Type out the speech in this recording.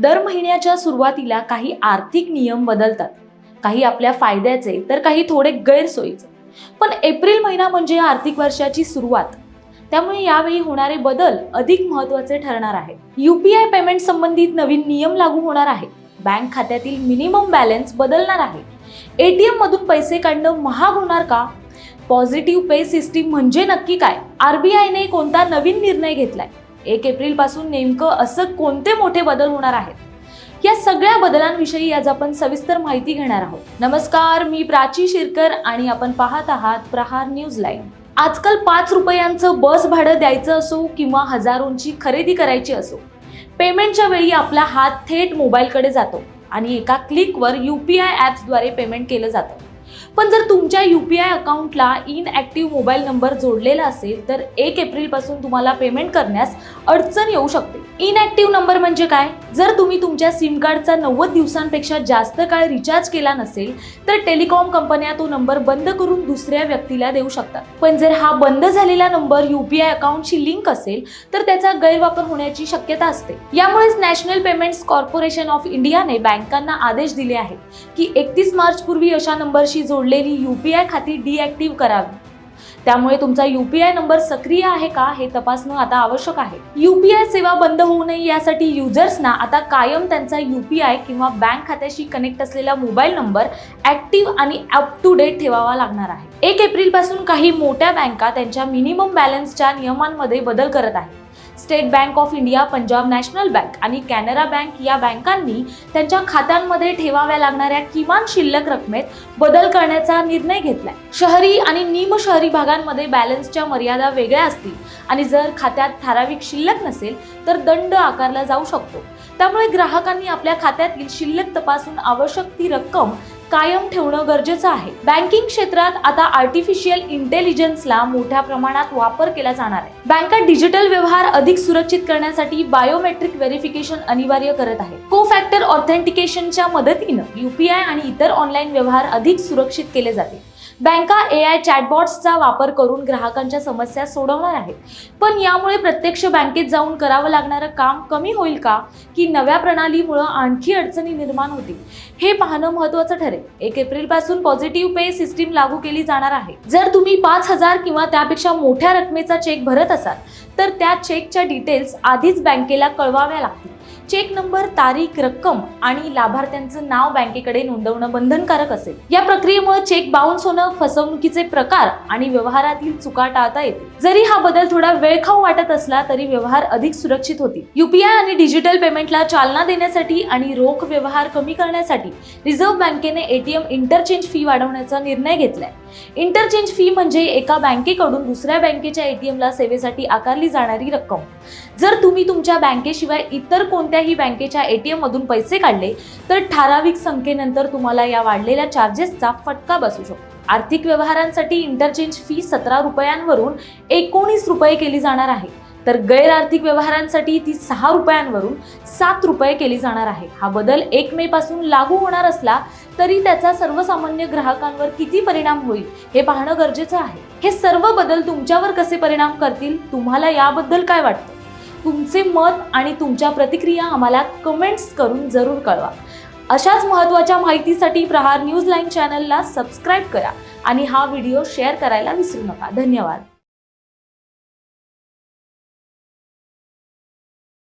दर महिन्याच्या सुरुवातीला काही आर्थिक नियम बदलतात. काही आपल्या फायद्याचे तर काही थोडे गैरसोयीचे. पण एप्रिल महिना म्हणजे आर्थिक वर्षाची सुरुवात. त्यामुळे यावेळी होणारे बदल अधिक महत्त्वाचे ठरणार आहेत. युपीआय पेमेंट संबंधित नवीन नियम लागू होणार आहे. बँक खात्यातील मिनिमम बॅलन्स बदलणार आहे. एटीएम मधून पैसे काढणं महाग होणार का? पॉझिटिव्ह पे सिस्टीम म्हणजे नक्की काय? आरबीआयने कोणता नवीन निर्णय घेतलाय? एक एप्रिलपासून नेमकं असं कोणते मोठे बदल होणार आहेत? या सगळ्या बदलांविषयी आज आपण सविस्तर माहिती घेणार आहोत. नमस्कार मी प्राची शिरकर आणि आपण पाहत आहात प्रहार न्यूज लाईव्ह. आजकाल पाच रुपयांचं बस भाडं द्यायचं असो किंवा हजारोंची खरेदी करायची असो पेमेंटच्या वेळी आपला हात थेट मोबाईलकडे जातो आणि एका क्लिकवर यू पी आय ॲप्सद्वारे पेमेंट केलं जातं. पण जर तुमच्या यू पी आय अकाउंटला इनॲक्टिव्ह मोबाईल नंबर जोडलेला असेल तर एक एप्रिलपासून तुम्हाला पेमेंट करण्यास अडचण येऊ शकते. इनॲक्टिव्ह नंबर म्हणजे काय? जर तुम्ही तुमच्या सिम कार्डचा नव्वद दिवसांपेक्षा जास्त काळ रिचार्ज केला नसेल तर टेलिकॉम कंपन्या तो नंबर बंद करून दुसऱ्या व्यक्तीला देऊ शकतात. पण जर हा बंद झालेला नंबर यू पी आय अकाउंटशी लिंक असेल तर त्याचा गैरवापर होण्याची शक्यता असते. यामुळेच नॅशनल पेमेंट्स कॉर्पोरेशन ऑफ इंडियाने बँकांना आदेश दिले आहेत की एकतीस मार्च पूर्वी अशा नंबरशी जोडलेली आय खाती डिॲक्टिव्ह करावी. त्यामुळे तुमचा युपीआय नंबर सक्रिय आहे का हे तपासणं आता आवश्यक आहे. युपीआय सेवा बंद होऊ नये यासाठी युजर्सना आता कायम त्यांचा युपीआय किंवा बँक खात्याशी कनेक्ट असलेला मोबाईल नंबर ऍक्टिव्ह आणि अप टू डेट ठेवावा लागणार आहे. एक एप्रिलपासून काही मोठ्या बँका त्यांच्या मिनिमम बॅलन्सच्या नियमांमध्ये बदल करत आहेत. State Bank of India Punjab National Bank आणि कॅनरा बँक या बँकांनी त्यांच्या खात्यांमध्ये ठेवाव्या लागणाऱ्या किमान शिल्लक रकमेत बदल करण्याचा निर्णय घेतलाय. शहरी आणि निमशहरी भागांमध्ये बॅलन्सच्या मर्यादा वेगळ्या असतील आणि जर खात्यात ठराविक शिल्लक नसेल तर दंड आकारला जाऊ शकतो. त्यामुळे ग्राहकांनी आपल्या खात्यातील शिल्लक तपासून आवश्यक ती रक्कम कायम ठेवणं गरजेचं आहे. बँकिंग क्षेत्रात आता आर्टिफिशियल इंटेलिजन्सला मोठ्या प्रमाणात वापर केला जाणार आहे. बँका डिजिटल व्यवहार अधिक सुरक्षित करण्यासाठी बायोमेट्रिक व्हेरिफिकेशन अनिवार्य करत आहे को फॅक्टर ऑथेंटिकेशनच्या मदतीनं युपीआय आणि इतर ऑनलाईन व्यवहार अधिक सुरक्षित केले जातील बँका ए आय चॅटबॉट्सचा वापर करून ग्राहकांच्या समस्या सोडवणार आहेत. पण यामुळे प्रत्यक्ष बँकेत जाऊन करावं लागणारं काम कमी होईल का? की नव्या प्रणालीमुळं आणखी अडचणी निर्माण होतील? हे पाहणं महत्त्वाचं ठरेल. एक एप्रिलपासून पॉझिटिव्ह पे सिस्टीम लागू केली जाणार आहे. जर तुम्ही पाच हजार किंवा त्यापेक्षा मोठ्या रकमेचा चेक भरत असाल तर त्या चेकच्या डिटेल्स आधीच बँकेला कळवाव्या लागतील. चेक नंबर तारीख रक्कम आणि लाभार्थ्यांचं नाव बँकेकडे नोंदवणं बंधनकारक असेल. या प्रक्रियेमुळे चेक बाउन्स होणं फसवणुकीचे प्रकार आणि व्यवहारातील चुका टाळता येतील. जरी हा बदल थोडा वेळखाऊ वाटत असला तरी व्यवहार अधिक सुरक्षित होतील. युपीआय आणि डिजिटल पेमेंटला चालना देण्यासाठी आणि रोख व्यवहार कमी करण्यासाठी रिझर्व्ह बँकेने एटीएम इंटरचेंज फी वाढवण्याचा निर्णय घेतलाय. इंटरचेंज फी म्हणजे एका बँकेकडून दुसऱ्या बँकेच्या एटीएमला सेवेसाठी आकारली जाणारी रक्कम. जर तुम्ही तुमच्या बँकेशिवाय इतर कोणत्याही बँकेच्या एटीएम मधून पैसे काढले तर ठराविक संख्येनंतर तुम्हाला या वाढलेल्या चार्जेसचा फटका बसू शकतो. आर्थिक व्यवहारांसाठी इंटरचेंज फी सतरा रुपयांवरून एकोणीस रुपये केली जाणार आहे. तर गैर आर्थिक व्यवहारांसाठी ती सहा रुपयांवरून सात रुपये केली जाणार आहे. हा बदल एक मे पासून लागू होणार असला तरी त्याचा सर्वसामान्य ग्राहकांवर किती परिणाम होईल हे पाहणं गरजेचं आहे. हे सर्व बदल तुमच्यावर कसे परिणाम करतील? तुम्हाला याबद्दल काय वाटतं? तुमचे मत आणि तुमच्या प्रतिक्रिया आम्हाला कमेंट्स करून जरूर कळवा. अशाच महत्त्वाच्या माहितीसाठी प्रहार न्यूज लाईन चॅनलला सबस्क्राईब करा आणि हा व्हिडिओ शेअर करायला विसरू नका. धन्यवाद.